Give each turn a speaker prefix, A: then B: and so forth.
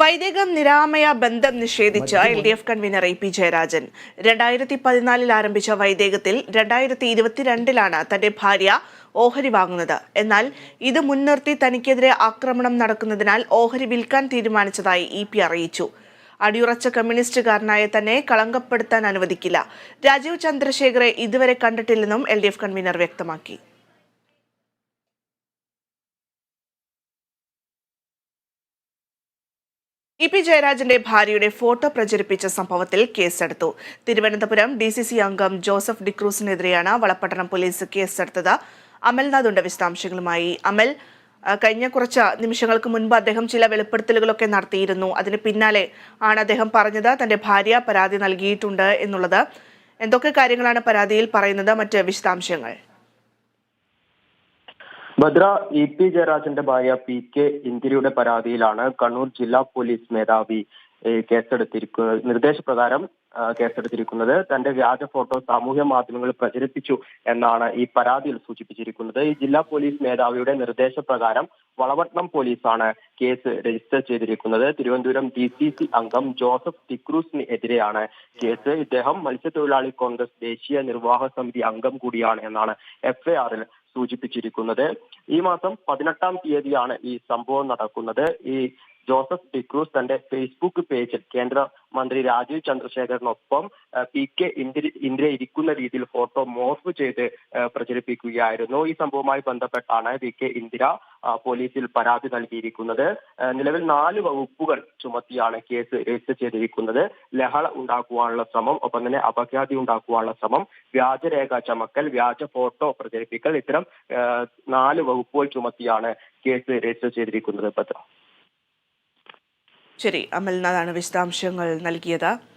A: വൈദികം നിരാമയ ബന്ധം നിഷേധിച്ച L D F convenor E P Jayarajan. രണ്ടായിരത്തി പതിനാലിൽ ആരംഭിച്ച വൈദേകത്തിൽ രണ്ടായിരത്തി ഇരുപത്തിരണ്ടിലാണ് തന്റെ ഭാര്യ ഓഹരി വാങ്ങുന്നത്. എന്നാൽ ഇത് മുൻനിർത്തി തനിക്കെതിരെ ആക്രമണം നടക്കുന്നതിനാൽ ഓഹരി വിൽക്കാൻ തീരുമാനിച്ചതായി ഇ പി അറിയിച്ചു. അടിയുറച്ച കമ്മ്യൂണിസ്റ്റുകാരനായ തന്നെ കളങ്കപ്പെടുത്താൻ അനുവദിക്കില്ല. രാജീവ് ചന്ദ്രശേഖരെ ഇതുവരെ കണ്ടിട്ടില്ലെന്നും എൽ ഡി എഫ് കൺവീനർ വ്യക്തമാക്കി. ഇ പി ജയരാജന്റെ ഭാര്യയുടെ ഫോട്ടോ പ്രചരിപ്പിച്ച സംഭവത്തിൽ കേസെടുത്തു. തിരുവനന്തപുരം ഡി സി സി അംഗം ജോസഫ് ഡിക്രൂസിനെതിരെയാണ് വളപട്ടണം പോലീസ് കേസെടുത്തത്. അമൽനാഥുണ്ട് വിശദാംശങ്ങളുമായി. അമൽ കഴിഞ്ഞ കുറച്ച് നിമിഷങ്ങൾക്ക് മുൻപ് അദ്ദേഹം ചില വെളിപ്പെടുത്തലുകളൊക്കെ നടത്തിയിരുന്നു. അതിന് പിന്നാലെ ആണ് അദ്ദേഹം പറഞ്ഞത് തന്റെ ഭാര്യ പരാതി നൽകിയിട്ടുണ്ട് എന്നുള്ളത്. എന്തൊക്കെ കാര്യങ്ങളാണ് പരാതിയിൽ പറയുന്നത്? മറ്റ് വിശദാംശങ്ങൾ.
B: ഭദ്ര ഇ പി ജയരാജന്റെ ഭാര്യ പി കെ ഇന്ദിരയുടെ പരാതിയിലാണ് കണ്ണൂർ ജില്ലാ പോലീസ് മേധാവി കേസെടുത്തിരിക്കുന്നത് നിർദ്ദേശപ്രകാരം കേസെടുത്തിരിക്കുന്നത്. തന്റെ വ്യാജ ഫോട്ടോ സാമൂഹ്യ മാധ്യമങ്ങളിൽ പ്രചരിപ്പിച്ചു എന്നാണ് ഈ പരാതിയിൽ സൂചിപ്പിച്ചിരിക്കുന്നത്. ഈ ജില്ലാ പോലീസ് മേധാവിയുടെ നിർദ്ദേശപ്രകാരം വളവട്ടണം പോലീസാണ് കേസ് രജിസ്റ്റർ ചെയ്തിരിക്കുന്നത്. തിരുവനന്തപുരം ഡി സി സി അംഗം ജോസഫ് ടിക്രൂസിന് എതിരെയാണ് കേസ്. ഇദ്ദേഹം മത്സ്യത്തൊഴിലാളി കോൺഗ്രസ് ദേശീയ നിർവാഹക സമിതി അംഗം കൂടിയാണ് എന്നാണ് എഫ്ഐആറിൽ സൂചിപ്പിച്ചിരിക്കുന്നത്. ഈ മാസം പതിനെട്ടാം തീയതിയാണ് ഈ സംഭവം നടക്കുന്നത്. ഈ ജോസഫ് ഡിക്രൂസ് തന്റെ ഫേസ്ബുക്ക് പേജിൽ കേന്ദ്ര മന്ത്രി രാജീവ് ചന്ദ്രശേഖരനൊപ്പം ആ, പി കെ ഇന്ദിര ഇന്ദിര ഇരിക്കുന്ന രീതിയിൽ ഫോട്ടോ മോർഫ് ചെയ്ത് പ്രചരിപ്പിക്കുകയായിരുന്നു. ഈ സംഭവവുമായി ബന്ധപ്പെട്ടാണ് പി കെ ഇന്ദിര പോലീസിൽ പരാതി നൽകിയിരിക്കുന്നത്. നിലവിൽ നാല് വകുപ്പുകൾ ചുമത്തിയാണ് കേസ് രജിസ്റ്റർ ചെയ്തിരിക്കുന്നത്. ലഹള ഉണ്ടാക്കുവാനുള്ള ശ്രമം ഒപ്പം തന്നെ അപഖ്യാതി ഉണ്ടാക്കുവാനുള്ള ശ്രമം വ്യാജരേഖ ചമക്കൽ വ്യാജ ഫോട്ടോ പ്രചരിപ്പിക്കൽ ഇത്തരം നാല് വകുപ്പുകൾ ചുമത്തിയാണ് കേസ് രജിസ്റ്റർ ചെയ്തിരിക്കുന്നത് പത്രം.
A: ശരി അമൽനാഥാണ് വിശദാംശങ്ങൾ നൽകിയത്.